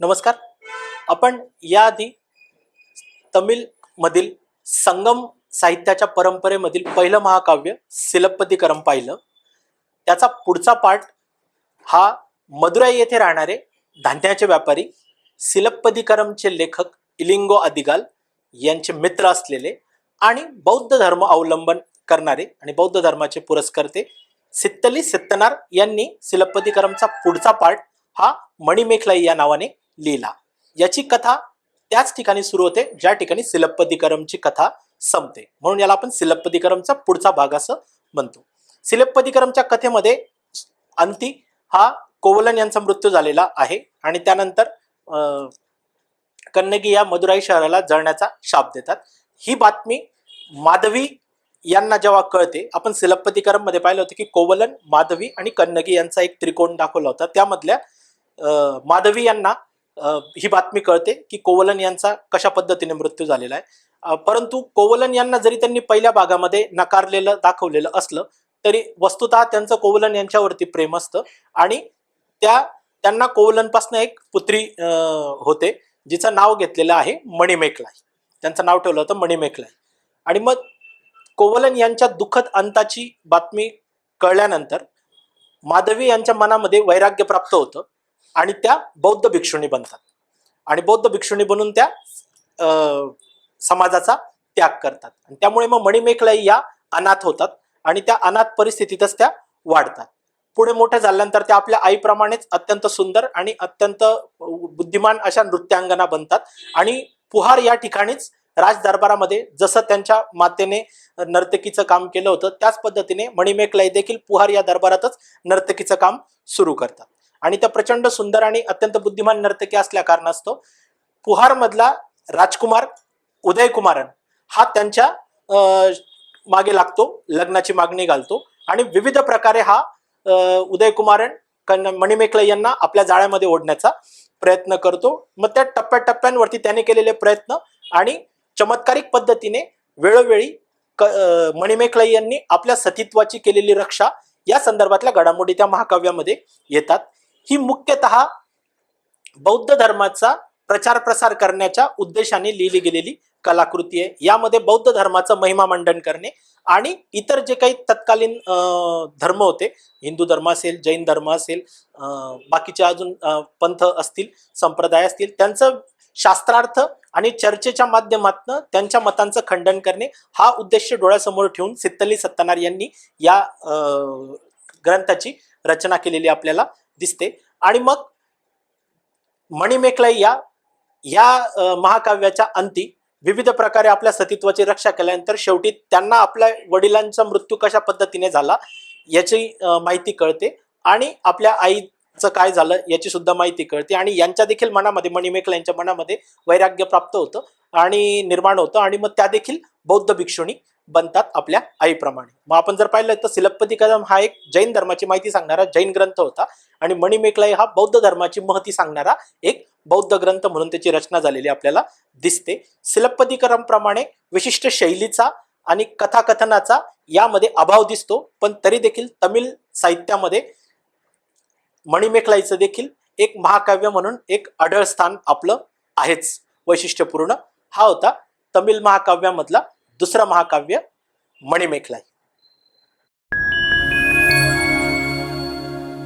नमस्कार. आपण याआधी तमिळमधील संगम साहित्याच्या परंपरेमधील पहिलं महाकाव्य सिलप्पतिकरम पाहिलं. त्याचा पुढचा पाठ हा मदुराई येथे राहणारे धान्याचे व्यापारी सिलप्पदिकरमचे लेखक इलिंगो अदिगाल यांचे मित्र असलेले आणि बौद्ध धर्म अवलंबन करणारे आणि बौद्ध धर्माचे पुरस्कर्ते सित्तली सित्तनार यांनी सिलप्पदिकरमचा पुढचा पाठ हा मणिमेखलाई या नावाने लिहिला याची कथा त्याच ठिकाणी सुरू होते ज्या ठिकाणी सिलप्पदिकरमची कथा संपते. म्हणून याला आपण सिलप्पदिकरमचा पुढचा भाग असं म्हणतो. सिलप्पदिकरमच्या कथेमध्ये अंती हा कोवलन यांचा मृत्यू झालेला आहे आणि त्यानंतर कन्नगी या मदुराई शहराला जळण्याचा शाप देतात. ही बातमी माधवी यांना जेव्हा कळते आपण सिलप्पदिकरममध्ये पाहिलं होतं की कोवलन माधवी आणि कन्नगी यांचा एक त्रिकोण दाखवला होता. त्यामधल्या माधवी यांना ही बातमी कळते की कोवलन यांचा कशा पद्धतीने मृत्यू झालेला आहे. परंतु कोवलन यांना जरी त्यांनी पहिल्या भागामध्ये नकारलेलं दाखवलेलं असलं तरी वस्तुतः त्यांचं कोवलन यांच्यावरती प्रेम असतं आणि त्या त्यांना कोवलनपासून एक पुत्री होते जिचं नाव घेतलेलं आहे मणिमेखलाई त्यांचं नाव ठेवलं होतं मणिमेखलाई आणि मग कोवलन यांच्या दुःखद अंताची बातमी कळल्यानंतर माधवी यांच्या मनामध्ये वैराग्य प्राप्त होतं. आणि त्या बौद्ध भिक्षुणी बनतात. आणि बौद्ध भिक्षुणी बनून त्या समाजाचा त्याग करतात. आणि त्यामुळे मग मणिमेखलाई या अनाथ होतात आणि त्या अनाथ परिस्थितीतच त्या वाढतात. पुढे मोठ्या झाल्यानंतर त्या आपल्या आईप्रमाणेच अत्यंत सुंदर आणि अत्यंत बुद्धिमान अशा नृत्यांगना बनतात. आणि पुहार या ठिकाणीच राज दरबारामध्ये जसं त्यांच्या मातेने नर्तकीचं काम केलं होतं त्याच पद्धतीने मणिमेखलाई देखील पुहार या दरबारातच नर्तकीचं काम सुरू करतात. आणि त्या प्रचंड सुंदर आणि अत्यंत बुद्धिमान नर्तकी असल्या कारणास्तव पुहारमधला राजकुमार राजकुमार उदयकुमारन हा त्यांच्या अं, मागे लागतो लग्नाची मागणी घालतो आणि विविध प्रकारे हा उदय कुमारन कन यांना आपल्या जाळ्यामध्ये ओढण्याचा प्रयत्न करतो. मग त्या टप्प्याटप्प्यांवरती त्याने केलेले प्रयत्न आणि चमत्कारिक पद्धतीने वेळोवेळी क- अं, मणिमेखलाई यांनी आपल्या सतीत्वाची केलेली रक्षा या संदर्भातल्या घडामोडी त्या महाकाव्यामध्ये येतात. ही मुख्यतः बौद्ध धर्माचा प्रचार प्रसार करण्याच्या उद्देशाने लिहिली गेलेली कलाकृती आहे. यामध्ये बौद्ध धर्माचं महिमा मंडन करणे आणि इतर जे काही तत्कालीन धर्म होते हिंदू धर्म असेल जैन धर्म असेल बाकीचे अजून पंथ असतील संप्रदाय असतील त्यांचं शास्त्रार्थ आणि चर्चेच्या माध्यमातून त्यांच्या मतांचं खंडन करणे हा उद्देश डोळ्यासमोर ठेवून सित्तली सत्तनार यांनी या ग्रंथाची रचना केलेली आपल्याला दिसते. आणि मग मणिमेखलाई या या महाकाव्याच्या अंती विविध प्रकारे आपल्या सतीत्वाची रक्षा केल्यानंतर शेवटी त्यांना आपल्या वडिलांचा मृत्यू कशा पद्धतीने झाला याची माहिती कळते. आणि आपल्या आईचं काय झालं याची सुद्धा माहिती कळते. आणि यांच्या देखील मनामध्ये मणिमेखला यांच्या मनामध्ये वैराग्य प्राप्त होतं. आणि निर्माण होतं आणि मग त्या देखील बौद्ध भिक्षुणी बनतात आपल्या आईप्रमाणे. मग आपण जर पाहिलं तर सिलप्पदी कदम हा एक जैन धर्माची माहिती सांगणारा जैन ग्रंथ होता आणि मणिमेखलाई हा बौद्ध धर्माची महती सांगणारा एक बौद्ध ग्रंथ म्हणून त्याची रचना झालेली आपल्याला दिसते. सिलप्पदिकरम विशिष्ट शैलीचा आणि कथाकथनाचा यामध्ये अभाव दिसतो पण तरी देखील तमिळ साहित्यामध्ये मणिमेखलाईचं देखील एक महाकाव्य म्हणून एक अढळ स्थान आपलं आहेच वैशिष्ट्यपूर्ण. हा होता तमिळ महाकाव्यामधला दुसरा महाकाव्य मणिमेखलाई.